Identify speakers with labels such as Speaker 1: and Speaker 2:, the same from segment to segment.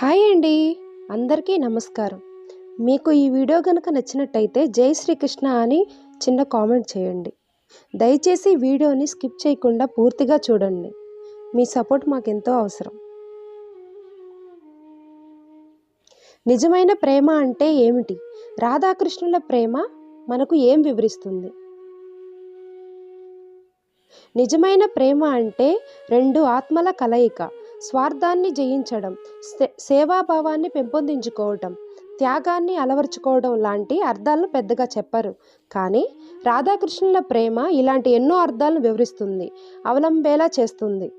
Speaker 1: Hi అండి. అందరికీ నమస్కారం. మీకు ఈ వీడియో కనుక నచ్చినట్టయితే జై శ్రీకృష్ణ అని చిన్న కామెంట్ చేయండి. దయచేసి వీడియోని స్కిప్ చేయకుండా పూర్తిగా చూడండి. మీ సపోర్ట్ మాకు ఎంతో అవసరం. నిజమైన ప్రేమ అంటే ఏమిటి? రాధాకృష్ణుల ప్రేమ మనకు ఏం వివరిస్తుంది? నిజమైన ప్రేమ అంటే రెండు ఆత్మల కలయిక. స్వార్థాన్ని జయించడం సేవాభావాన్ని పెంపొందించుకోవటం త్యాగాన్ని అలవర్చుకోవడం లాంటి అర్థాలను పెద్దగా చెప్పరు. కానీ రాధాకృష్ణుల ప్రేమ ఇలాంటి ఎన్నో అర్థాలను వివరిస్తుంది అవలంబేలా చేస్తుంది.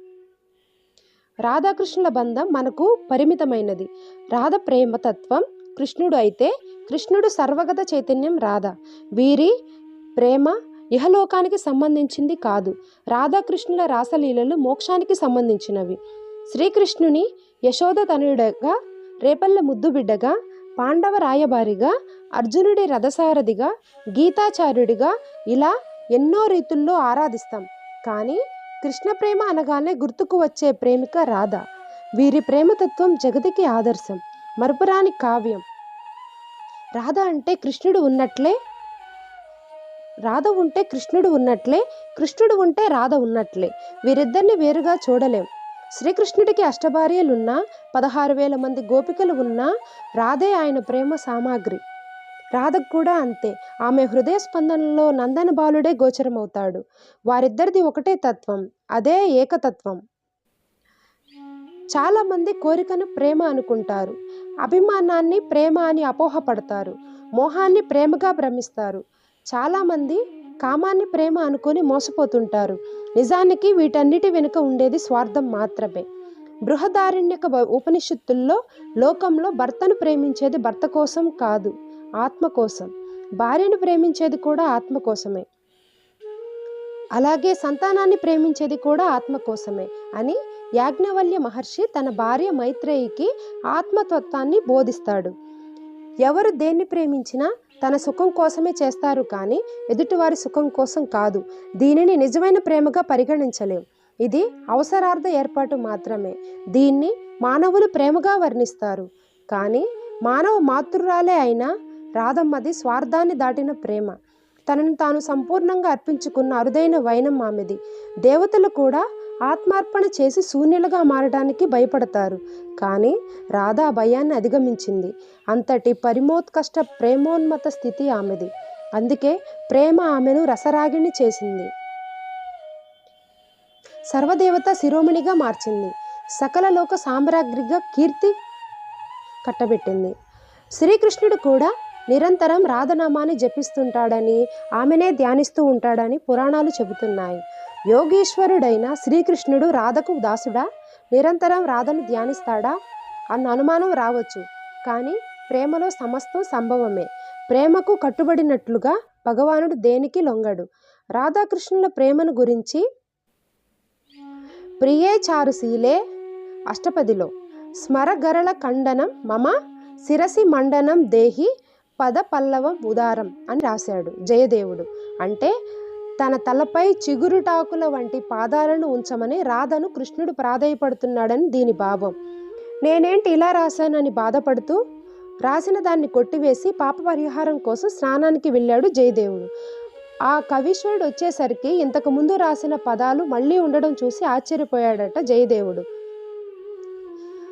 Speaker 1: రాధాకృష్ణుల బంధం మనకు పరిమితమైనది. రాధ ప్రేమ తత్వం కృష్ణుడు అయితే కృష్ణుడు సర్వగత చైతన్యం రాధ. వీరి ప్రేమ ఇహలోకానికి సంబంధించింది కాదు. రాధాకృష్ణుల రాసలీలలు మోక్షానికి సంబంధించినవి. శ్రీకృష్ణుని యశోద తనయుడగా రేపల్ల ముద్దుబిడ్డగా పాండవ రాయబారిగా అర్జునుడి రథసారథిగా గీతాచార్యుడిగా ఇలా ఎన్నో రీతుల్లో ఆరాధిస్తాం. కానీ కృష్ణ ప్రేమ అనగానే గుర్తుకు వచ్చే ప్రేమిక రాధ. వీరి ప్రేమతత్వం జగతికి ఆదర్శం మరుపురాని కావ్యం. రాధ అంటే కృష్ణుడు ఉన్నట్లే రాధ ఉంటే కృష్ణుడు ఉన్నట్లే కృష్ణుడు ఉంటే రాధ ఉన్నట్లే. వీరిద్దరిని వేరుగా చూడలేం. శ్రీకృష్ణుడికి అష్టభార్యలున్నా పదహారు వేల మంది గోపికలు ఉన్నా రాధే ఆయన ప్రేమ సామాగ్రి. రాధకు కూడా అంతే. ఆమె హృదయ స్పందనలో నందన బాలుడే గోచరమవుతాడు. వారిద్దరిది ఒకటే తత్వం అదే ఏకతత్వం. చాలామంది కోరికను ప్రేమ అనుకుంటారు. అభిమానాన్ని ప్రేమ అని అపోహపడతారు. మోహాన్ని ప్రేమగా భ్రమిస్తారు. చాలామంది కామాన్ని ప్రేమ అనుకుని మోసపోతుంటారు. నిజానికి వీటన్నిటి వెనుక ఉండేది స్వార్థం మాత్రమే. బృహదారణ్యక ఉపనిషత్తుల్లో లోకంలో భర్తను ప్రేమించేది భర్త కోసం కాదు ఆత్మ కోసం. భార్యను ప్రేమించేది కూడా ఆత్మ కోసమే. అలాగే సంతానాన్ని ప్రేమించేది కూడా ఆత్మ కోసమే అని యాజ్ఞవల్య మహర్షి తన భార్య మైత్రేయికి ఆత్మతత్వాన్ని బోధిస్తాడు. ఎవరు దేన్ని ప్రేమించినా తన సుఖం కోసమే చేస్తారు కానీ ఎదుటివారి సుఖం కోసం కాదు. దీనిని నిజమైన ప్రేమగా పరిగణించలేం. ఇది అవసరార్థ ఏర్పాటు మాత్రమే. దీన్ని మానవులు ప్రేమగా వర్ణిస్తారు. కానీ మానవ మాతృరాలే అయినా రాధమ్మది స్వార్థాన్ని దాటిన ప్రేమ. తనను తాను సంపూర్ణంగా అర్పించుకున్న అరుదైన వైనం ఆమెది. దేవతలు కూడా ఆత్మార్పణ చేసి శూన్యులుగా మారడానికి భయపడతారు. కానీ రాధా భయాన్ని అధిగమించింది. అంతటి పరిమోత్కష్ట ప్రేమోన్మత స్థితి ఆమెది. అందుకే ప్రేమ ఆమెను రసరాగిణి చేసింది. సర్వదేవత శిరోమణిగా మార్చింది. సకల లోక సామ్రాగ్రిగా కీర్తి కట్టబెట్టింది. శ్రీకృష్ణుడు కూడా నిరంతరం రాధనామాన్ని జపిస్తుంటాడని ఆమెనే ధ్యానిస్తూ ఉంటాడని పురాణాలు చెబుతున్నాయి. యోగీశ్వరుడైన శ్రీకృష్ణుడు రాధకు దాసుడా నిరంతరం రాధను ధ్యానిస్తాడా అన్న అనుమానం రావచ్చు. కానీ ప్రేమలో సమస్తం సంభవమే. ప్రేమకు కట్టుబడినట్లుగా భగవానుడు దేనికి లొంగడు? రాధాకృష్ణుల ప్రేమను గురించి ప్రియే చారుశీలే అష్టపదిలో. స్మరగరళ ఖండనం మమ శిరసి మండనం దేహి పద పల్లవం ఉదారం అని రాశాడు జయదేవుడు. అంటే తన తలపై చిగురుటాకుల వంటి పాదాలను ఉంచమని రాధను కృష్ణుడు ప్రాధాయపడుతున్నాడని దీని భావం. నేనేంటి ఇలా రాశానని బాధపడుతూ రాసిన దాన్ని కొట్టివేసి పాప పరిహారం కోసం స్నానానికి వెళ్ళాడు జయదేవుడు. ఆ కవీశ్వరుడు వచ్చేసరికి ఇంతకు ముందు రాసిన పదాలు మళ్ళీ ఉండడం చూసి ఆశ్చర్యపోయాడట జయదేవుడు.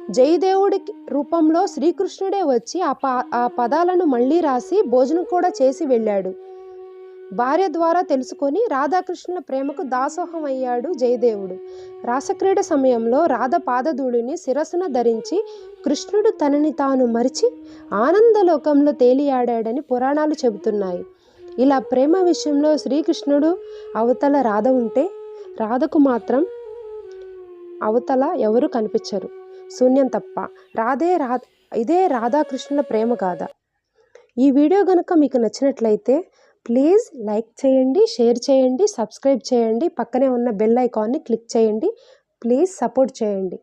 Speaker 1: జయదేవుడి రూపంలో శ్రీకృష్ణుడే వచ్చి ఆ పా ఆ పదాలను మళ్ళీ రాసి భోజనం కూడా చేసి వెళ్ళాడు. భార్య ద్వారా తెలుసుకొని రాధాకృష్ణుల ప్రేమకు దాసోహం అయ్యాడు జయదేవుడు. రాసక్రీడ సమయంలో రాధ పాదధూళిని శిరస్సున ధరించి కృష్ణుడు తనని తాను మరిచి ఆనందలోకంలో తేలియాడాడని పురాణాలు చెబుతున్నాయి. ఇలా ప్రేమ విషయంలో శ్రీకృష్ణుడు అవతల రాధ ఉంటే రాధకు మాత్రం అవతల ఎవరు కనిపించరు. శూన్యం తప్ప రాధే రా ఇదే రాధాకృష్ణుల ప్రేమ గాథ. ఈ వీడియో కనుక మీకు నచ్చినట్లయితే ప్లీజ్ లైక్ చేయండి షేర్ చేయండి సబ్స్క్రైబ్ చేయండి. పక్కనే ఉన్న బెల్ ఐకాన్ని క్లిక్ చేయండి. ప్లీజ్ సపోర్ట్ చేయండి.